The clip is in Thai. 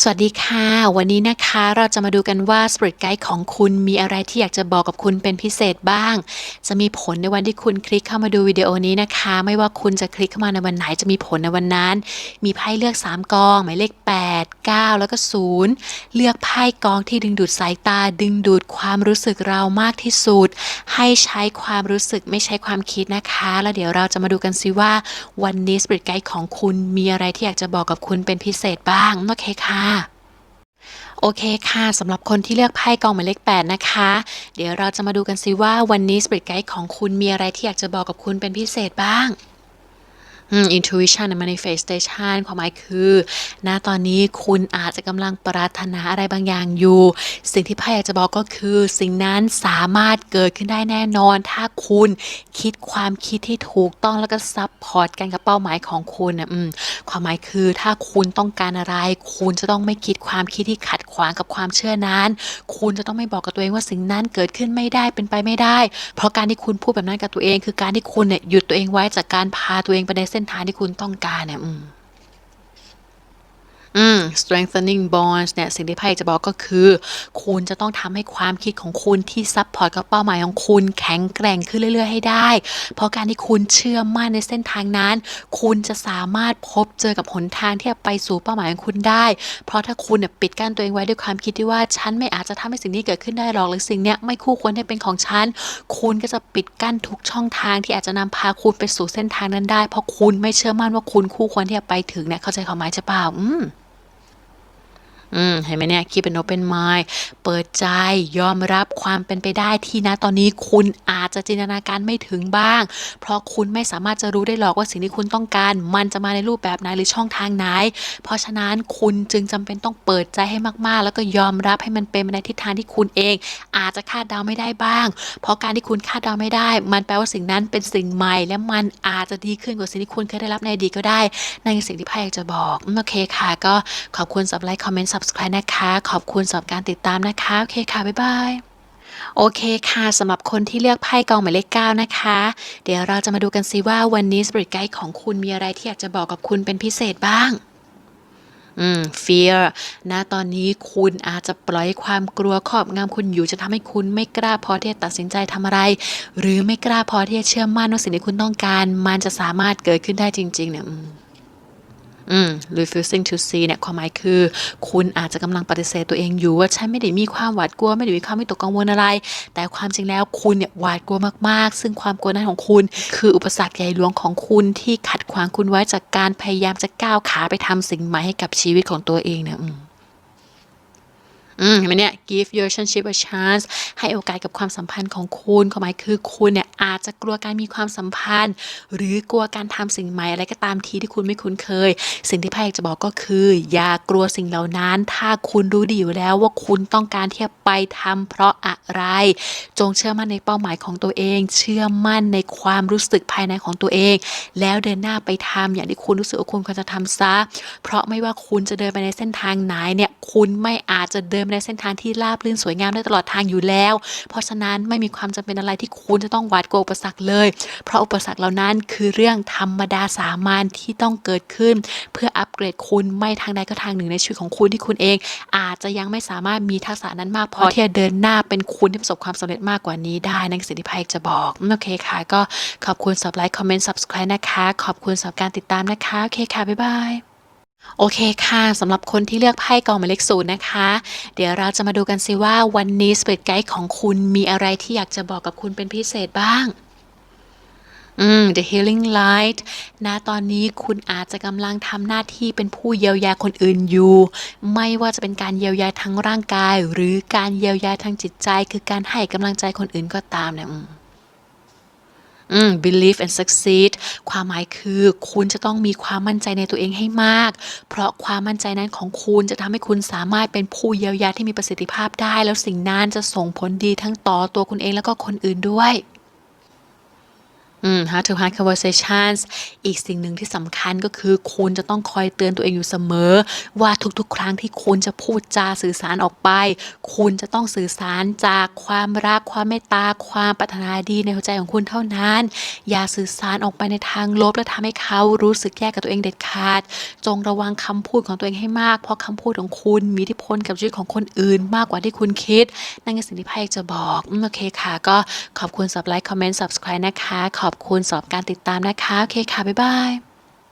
สวัสดีค่ะ วันนี้นะคะเราจะมาดูกันว่า Spirit Guide ของคุณมีอะไรที่อยากจะบอกกับคุณเป็นพิเศษบ้าง จะมีผลในวันที่คุณคลิกเข้ามาดูวิดีโอนี้นะคะ ไม่ว่าคุณจะคลิกเข้ามาในวันไหนจะมีผลในวันนั้น มีไพ่เลือก 3 กอง หมายเลข 8 9 แล้วก็ 0 เลือกไพ่กองที่ดึงดูดสายตา ดึงดูดความรู้สึกเรามากที่สุด ให้ใช้ความรู้สึกไม่ใช้ความคิดนะคะ แล้วเดี๋ยวเราจะมาดูกันซิว่าวันนี้ Spirit Guide ของคุณมีอะไรที่อยากจะบอกกับคุณเป็นพิเศษบ้างโอเคค่ะโอเคค่ะสำหรับคนที่เลือกไพ่กองหมายเลข8นะคะ เดี๋ยวเราจะมาดูกันซิว่าวันนี้สปริตไกด์ของคุณมีอะไรที่อยากจะบอกกับคุณเป็นพิเศษบ้าง intuition และ manifestation ความหมายคือณตอนนี้คุณอาจจะกำลังปรารถนาอะไรบางอย่างอยู่ สิ่งที่ไพ่อยากจะบอกก็คือ สิ่งนั้นสามารถเกิดขึ้นได้แน่นอน ถ้าคุณคิดความคิดที่ถูกต้องแล้วก็ซับพอร์ตกันกับเป้าหมายของคุณนะอืมความหมายคือถ้าคุณต้องการอะไร คุณจะต้องไม่คิดความคิดที่ขัด ขวางกับความเชื่อนั้น คุณจะต้องไม่บอกกับตัวเองว่าสิ่งนั้นเกิดขึ้นไม่ได้เป็นไปไม่ได้ เพราะการที่คุณพูดแบบนั้นกับตัวเอง คือการที่คุณเนี่ยหยุดตัวเองไว้จากการพาตัวเองไปในเส้นทางที่คุณต้องการเนี่ยอืม อืม strengthening bonds เนี่ย สิ่งที่ไพ่จะบอกก็คือ คุณจะต้องทำให้ความคิดของคุณที่ซับพอร์ตกับเป้าหมายของคุณแข็งแกร่งขึ้นเรื่อย ๆ ให้ได้ เพราะการที่คุณเชื่อมั่นในเส้นทางนั้น คุณจะสามารถพบเจอกับหนทางที่จะไปสู่เป้าหมายของคุณได้ เพราะถ้าคุณเนี่ยปิดกั้นตัวเองไว้ด้วยความคิดที่ว่า ฉันไม่อาจจะทำให้สิ่งนี้เกิดขึ้นได้หรอกหรือสิ่งเนี้ยไม่คู่ควรให้เป็นของฉัน คุณก็จะปิดกั้นทุกช่องทางที่อาจจะนำพาคุณไปสู่เส้นทางนั้นได้ เพราะคุณไม่เชื่อมั่นว่าคุณคู่ควรที่จะไปถึงเนี่ยเข้าใจความหมายจะเปล่าอืม อืมเห็นไหมเนี่ย keep an open mind เปิดใจยอมรับความเป็นไปได้ที่นะตอนนี้คุณอาจจะจินตนาการไม่ถึงบ้าง เพราะคุณไม่สามารถจะรู้ได้หรอกว่าสิ่งที่คุณต้องการ มันจะมาในรูปแบบไหนหรือช่องทางไหน เพราะฉะนั้นคุณจึงจำเป็นต้องเปิดใจให้มากๆ แล้วก็ยอมรับให้มันเป็นไปในทิศทางที่คุณเอง อาจจะคาดเดาไม่ได้บ้าง เพราะการที่คุณคาดเดาไม่ได้ มันแปลว่าสิ่งนั้นเป็นสิ่งใหม่ และมันอาจจะดีขึ้นกว่าสิ่งที่คุณเคยได้รับในอดีตก็ได้นั่นคือสิ่งที่พ่อยากจะบอกโอเคค่ะ ก็ขอบคุณสำหรับไลค์คอมเมนต์ subscribe นะคะ ขอบคุณสำหรับการติดตามนะคะ โอเคค่ะ บ๊ายบาย โอเคค่ะสำหรับคนที่เลือกไพ่กองหมายเลขเก้านะคะ เดี๋ยวเราจะมาดูกันซิว่าวันนี้ Spirit Guide ของคุณมีอะไรที่อยากจะบอกกับคุณเป็นพิเศษบ้างอืม fear นะตอนนี้คุณอาจจะปล่อยความกลัวครอบงำคุณอยู่จะทำให้คุณไม่กล้าพอที่จะตัดสินใจทำอะไร หรือไม่กล้าพอที่จะเชื่อมั่นว่าสิ่งที่คุณต้องการ มันจะสามารถเกิดขึ้นได้จริง ๆ เนี่ย อืม refusing to see เนี่ยความหมายคือ คุณอาจจะกำลังปฏิเสธตัวเองอยู่ว่าฉันไม่ได้มีความหวาดกลัว ไม่ได้มีความวิตกกังวลอะไร แต่ความจริงแล้วคุณเนี่ยหวาดกลัวมากๆ ซึ่งความกลัวนั้นของคุณ คืออุปสรรคใหญ่หลวงของคุณที่ขัดขวางคุณไว้จากการพยายามจะก้าวขาไปทำสิ่งใหม่ให้กับชีวิตของตัวเองเนี่ยอืม อืมเห็นไหมเนี่ย give your relationship a chance ให้โอกาสกับความสัมพันธ์ของคุณความหมายคือคุณเนี่ยอาจจะกลัวการมีความสัมพันธ์ หรือกลัวการทำสิ่งใหม่อะไรก็ตามทีที่คุณไม่คุ้นเคย สิ่งที่ไพ่อยากจะบอกก็คือ อย่ากลัวสิ่งเหล่านั้น ถ้าคุณรู้ดีอยู่แล้วว่าคุณต้องการที่จะไปทำเพราะอะไร จงเชื่อมั่นในเป้าหมายของตัวเอง เชื่อมั่นในความรู้สึกภายในของตัวเอง แล้วเดินหน้าไปทำอย่างที่คุณรู้สึกว่าคุณควรจะทำซะ เพราะไม่ว่าคุณจะเดินไปในเส้นทางไหนเนี่ยคุณไม่อาจจะเดินไปในเส้นทางที่ราบรื่นสวยงามได้ตลอดทางอยู่แล้ว เพราะฉะนั้นไม่มีความจำเป็นอะไรที่คุณจะต้องหวาดกลัวอุปสรรคเลย เพราะอุปสรรคเหล่านั้นคือเรื่องธรรมดาสามัญที่ต้องเกิดขึ้น เพื่ออัปเกรดคุณไม่ทางใดก็ทางหนึ่งในชีวิตของคุณที่คุณเอง อาจจะยังไม่สามารถมีทักษะนั้นมากพอที่จะเดินหน้าเป็นคุณที่ประสบความสำเร็จมากกว่านี้ได้นั่นสิ่งที่ไพ่จะบอกโอเคค่ะ ก็ขอบคุณสำหรับไลค์คอมเมนต์ subscribe นะคะ ขอบคุณสำหรับการติดตามนะคะ โอเคค่ะ บ๊ายบาย โอเคค่ะสำหรับคนที่เลือกไพ่กองหมายเลขศูนย์นะคะ เดี๋ยวเราจะมาดูกันสิว่าวันนี้ Spirit Guide ของคุณมีอะไรที่อยากจะบอกกับคุณเป็นพิเศษบ้างอืม The Healing Light นะตอนนี้คุณอาจจะกำลังทำหน้าที่เป็นผู้เยียวยาคนอื่นอยู่ ไม่ว่าจะเป็นการเยียวยาทั้งร่างกาย หรือการเยียวยาทางจิตใจ คือการให้กำลังใจคนอื่นก็ตามเนี่ย อืม believe and succeed ความหมายคือคุณจะต้องมีความมั่นใจในตัวเองให้มาก เพราะความมั่นใจนั้นของคุณจะทำให้คุณสามารถเป็นผู้เยียวยาที่มีประสิทธิภาพได้ แล้วสิ่งนั้นจะส่งผลดีทั้งต่อตัวคุณเองแล้วก็คนอื่นด้วย อืม heart to heart conversations อีกสิ่งหนึ่งที่สำคัญก็คือ คุณจะต้องคอยเตือนตัวเองอยู่เสมอ ว่าทุกๆ ครั้งที่คุณจะพูดจาสื่อสารออกไป คุณจะต้องสื่อสารจากความรักความเมตตาความปรารถนาดีในหัวใจของคุณเท่านั้น อย่าสื่อสารออกไปในทางลบและทำให้เขารู้สึกแย่กับตัวเองเด็ดขาด จงระวังคำพูดของตัวเองให้มาก เพราะคำพูดของคุณมีอิทธิพลกับชีวิตของคนอื่น มากกว่าที่คุณคิด นั่นคือสิ่งที่ไพ่อยจะบอกโอเคค่ะ ก็ขอบคุณสับไลค์คอมเมนต์ subscribe นะคะขอบอบคุณสำหรับการติดตามนะคะ โอเคค่ะ บ๊ายบาย